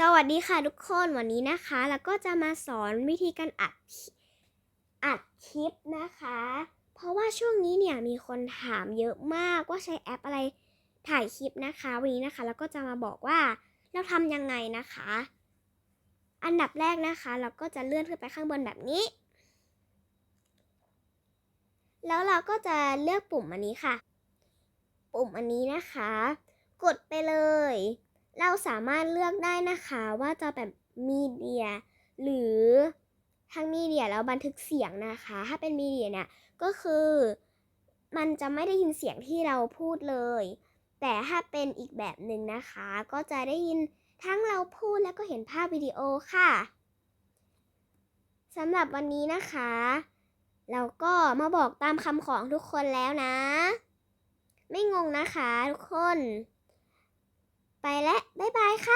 สวัสดีค่ะทุกคนวันนี้นะคะ แล้วก็จะมาสอนวิธีการอัดอัดคลิปนะคะ เพราะว่าช่วงนี้เนี่ยมีคนถามเยอะมากว่าใช้แอปอะไรถ่ายคลิปนะคะ วันนี้นะคะแล้วก็จะมาบอกว่าเราทำยังไงนะคะ อันดับแรกนะคะ เราก็จะเลื่อนขึ้นไปข้างบนแบบนี้ แล้วเราก็จะเลือกปุ่มอันนี้ค่ะ ปุ่มอันนี้นะคะ กดไปเลย เราสามารถเลือกได้นะคะว่าจะแบบมีเดีย หรือทางมีเดียแล้วบันทึกเสียงนะคะ ถ้าเป็นมีเดียเนี่ยก็คือมันจะไม่ได้ยินเสียงที่เราพูดเลย แต่ถ้าเป็นอีกแบบหนึ่งนะคะ ก็จะได้ยินทั้งเราพูดแล้วก็เห็นภาพวิดีโอค่ะสำหรับวันนี้นะคะ เราก็มาบอกตามคำของทุกคนแล้วนะ ไม่งงนะคะทุกคน ไปและ บ๊ายบายค่ะ